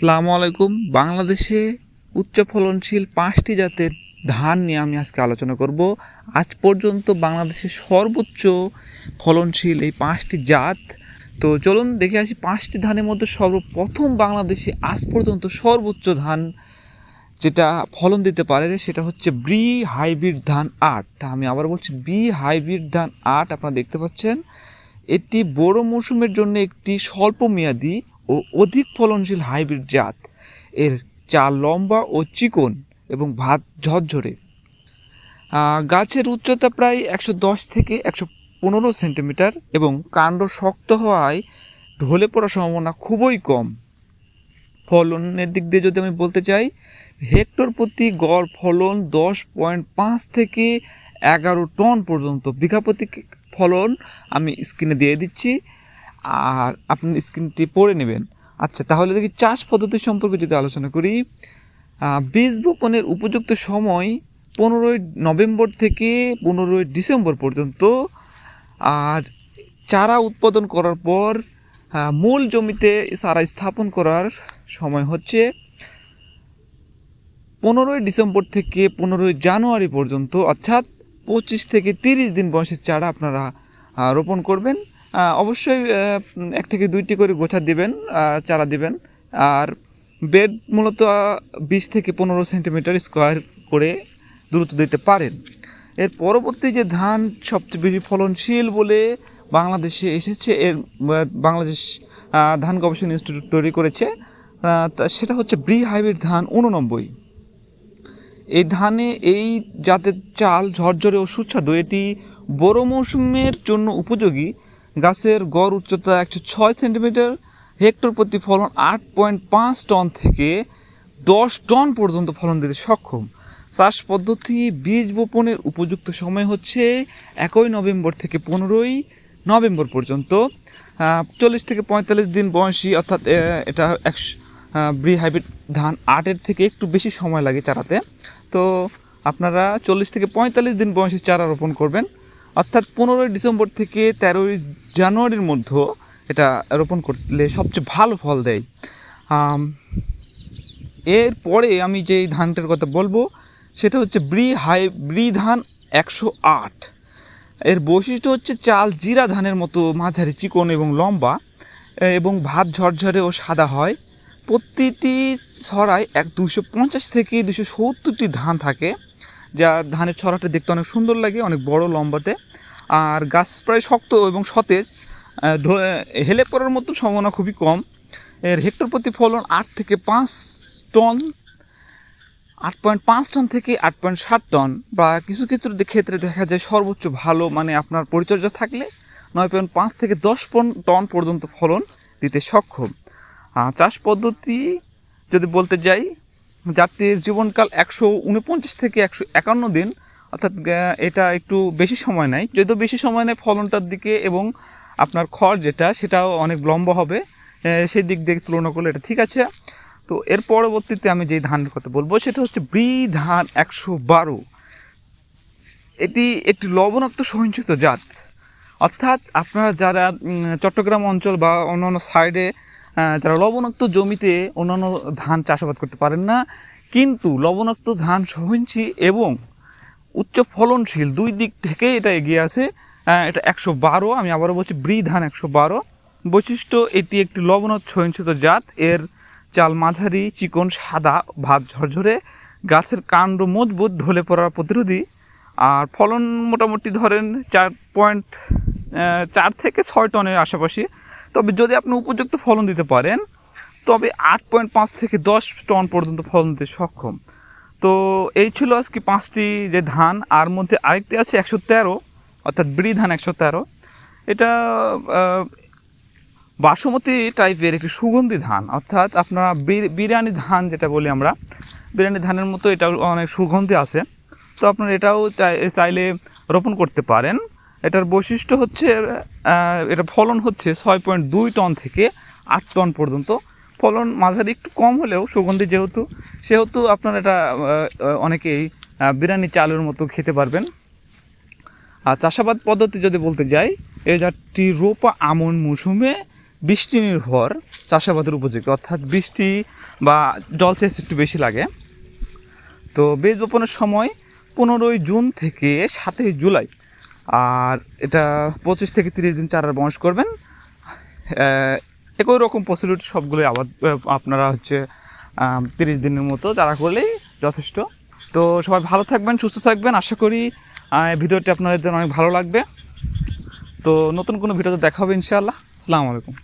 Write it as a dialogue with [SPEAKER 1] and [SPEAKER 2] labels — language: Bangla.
[SPEAKER 1] আসসালামু আলাইকুম। বাংলাদেশে উচ্চ ফলনশীল পাঁচটি জাতের ধান নিয়ে আমি আজকে আলোচনা করব। আজ পর্যন্ত বাংলাদেশে সর্বোচ্চ ফলনশীল এই পাঁচটি জাত। তো চলুন দেখে আসি পাঁচটি ধানের মধ্যে সর্বপ্রথম বাংলাদেশে আজ পর্যন্ত সর্বোচ্চ ধান যেটা ফলন দিতে পারে সেটা হচ্ছে ব্রি হাইব্রিড ধান আট। আমি আবার বলছি বি হাইব্রিড ধান আট, আপনারা দেখতে পাচ্ছেন। এটি বড় মৌসুমের জন্য একটি স্বল্প মেয়াদী ও অধিক ফলনশীল হাইব্রিড জাত। এর চাল লম্বা ও চিকন এবং ভাত ঝরঝরে। গাছের উচ্চতা প্রায় একশো দশ থেকে একশো পনেরো সেন্টিমিটার এবং কাণ্ড শক্ত হওয়ায় ঢলে পড়ার সম্ভাবনা খুবই কম। ফলনের দিক দিয়ে যদি আমি বলতে চাই, হেক্টর প্রতি গড় ফলন দশ পয়েন্ট পাঁচ থেকে এগারো টন পর্যন্ত। বিঘা প্রতি ফলন আমি স্ক্রিনে দিয়ে দিচ্ছি। আর আপনি স্ক্রিনটি পড়ে নেবেন। আচ্ছা তাহলে দেখি চাষ পদ্ধতি সম্পর্কে যদি আলোচনা করি বীজ বপনের উপযুক্ত সময় পনেরোই নভেম্বর থেকে পনেরোই ডিসেম্বর পর্যন্ত, আর চারা উৎপাদন করার পর মূল জমিতে চারা স্থাপন করার সময় হচ্ছে পনেরোই ডিসেম্বর থেকে পনেরোই জানুয়ারি পর্যন্ত, অর্থাৎ পঁচিশ থেকে তিরিশ দিন বয়সের চারা আপনারা রোপণ করবেন। অবশ্যই এক থেকে দুইটি করে গোছা দিবেন চারা দিবেন। আর বেড মূলত বিশ থেকে পনেরো সেন্টিমিটার স্কোয়ার করে দূরত্ব দিতে পারেন। এর পরবর্তী যে ধান সবচেয়ে বেশি ফলনশীল বলে বাংলাদেশে এসেছে, এর বাংলাদেশ ধান গবেষণা ইনস্টিটিউট তৈরি করেছে সেটা হচ্ছে ব্রি হাইব্রিড ধান উননব্বই। এই ধানে এই জাতের চাল ঝরঝরে ও সুস্বাদু। এটি বড় মৌসুমের জন্য উপযোগী। গাছের গড় উচ্চতা একশো ছয় সেন্টিমিটার, হেক্টর প্রতি ফলন আট পয়েন্ট পাঁচ টন থেকে দশ টন পর্যন্ত ফলন দিতে সক্ষম। চাষ পদ্ধতি বীজ বপনের উপযুক্ত সময় হচ্ছে একই নভেম্বর থেকে পনেরোই নভেম্বর পর্যন্ত। চল্লিশ থেকে পঁয়তাল্লিশ দিন বয়সী, অর্থাৎ এটা একশো ব্রি হাইব্রিড ধান আটের থেকে একটু বেশি সময় লাগে চারাতে। তো আপনারা চল্লিশ থেকে পঁয়তাল্লিশ দিন বয়সী চারা রোপণ করবেন। অর্থাৎ পনেরোই ডিসেম্বর থেকে তেরোই জানুয়ারির মধ্যে এটা রোপণ করলে সবচেয়ে ভালো ফল দেয়। এরপরে আমি যেই ধানটার কথা বলব, সেটা হচ্ছে ব্রি হাই, ব্রি ধান একশো আট। এর বৈশিষ্ট্য হচ্ছে চাল জিরা ধানের মতো মাঝারি চিকন এবং লম্বা এবং ভাত ঝরঝরে ও সাদা হয়। প্রতিটি ছড়ায় এক দুশো পঞ্চাশ থেকে দুশো সত্তরটি ধান থাকে। যা ধানের ছড়াটা দেখতে অনেক সুন্দর লাগে, অনেক বড়, লম্বাতে। আর গাছ প্রায় শক্ত এবং সতেজ হেলে পড়ার মতো সম্ভাবনা খুবই কম। এর হেক্টর প্রতি ফলন আট থেকে পাঁচ টন, আট পয়েন্ট পাঁচ টন থেকে আট পয়েন্ট সাত টন। বা কিছু কিছু ক্ষেত্রে দেখা যায় সর্বোচ্চ ভালো মানে আপনার পরিচর্যা থাকলে নয় পয়েন্ট পাঁচ থেকে দশ টন পর্যন্ত ফলন দিতে সক্ষম। চাষ পদ্ধতি যদি বলতে যাই জাতির জীবনকাল একশো উনপঞ্চাশ থেকে একশো একান্ন দিন, অর্থাৎ এটা একটু বেশি সময় নেয়। যদিও বেশি সময় নেয় ফলনটার দিকে এবং আপনার খড় যেটা, সেটাও অনেক লম্বা হবে। সেই দিক দিয়ে তুলনা করলে এটা ঠিক আছে। তো এর পরবর্তীতে আমি যেই ধানের কথা বলব, সেটা হচ্ছে ব্রি ধান একশো বারো। এটি একটি লবণাক্ত সহিঞ্চিত জাত। অর্থাৎ আপনারা যারা চট্টগ্রাম অঞ্চল বা অন্যান্য সাইডে যারা লবণাক্ত জমিতে অন্যান্য ধান চাষাবাদ করতে পারেন না, কিন্তু লবণাক্ত ধান সহিঞ্চি এবং উচ্চ ফলনশীল দুই দিক থেকে এটা এগিয়ে আছে। এটা একশো বারো, আমি আবারও বলছি ব্রি ধান একশো বারো। বৈশিষ্ট্য, এটি একটি লবণাক্ত সহিঞ্চিত জাত। এর চাল মাঝারি, চিকন, সাদা, ভাত ঝরঝরে। গাছের কাণ্ড মজবুত, ঢলে পড়ার প্রতিরোধী। আর ফলন মোটামুটি ধরেন চার পয়েন্ট চার থেকে ছয় টনের আশেপাশে। তবে যদি আপনি উপযুক্ত ফলন দিতে পারেন, তবে আট পয়েন্ট পাঁচ থেকে দশ টন পর্যন্ত ফলন দিতে সক্ষম। তো এই ছিল আজকে পাঁচটি যে ধান, আর মধ্যে আরেকটি আছে একশো তেরো, অর্থাৎ বিড়ি ধান একশো তেরো। এটা বাসমতি টাইপের একটি সুগন্ধি ধান, অর্থাৎ আপনারা বিরিয়ানি ধান যেটা বলি আমরা, বিরিয়ানি ধানের মতো এটা অনেক সুগন্ধি আছে। তো আপনারা এটাও চাইলে রোপণ করতে পারেন। এটার বৈশিষ্ট্য হচ্ছে এটা ফলন হচ্ছে ছয় পয়েন্ট দুই টন থেকে আট টন পর্যন্ত। ফলন মাঝারি একটু কম হলেও সুগন্ধি যেহেতু, সেহেতু আপনার এটা অনেকেই বিরিয়ানি চালের মতো খেতে পারবেন। আর চাষাবাদ পদ্ধতি যদি বলতে যাই, এই জাতটি রোপা আমন মৌসুমে বৃষ্টি নির্ভর চাষাবাদের উপযোগী। অর্থাৎ বৃষ্টি বা জলসেচ একটু বেশি লাগে। তো বীজ বপনের সময় পনেরোই জুন থেকে সাতই জুলাই আর এটা পঁচিশ থেকে তিরিশ দিন চারার বয়স করবেন। একই রকম পসিলিটি সবগুলোই আবার আপনারা হচ্ছে তিরিশ দিনের মতো চারা করলেই যথেষ্ট। তো সবাই ভালো থাকবেন, সুস্থ থাকবেন। আশা করি ভিডিওটি আপনাদের অনেক ভালো লাগবে। তো নতুন কোনো ভিডিওতে দেখা হবে ইনশাআল্লাহ। আসসালামু আলাইকুম।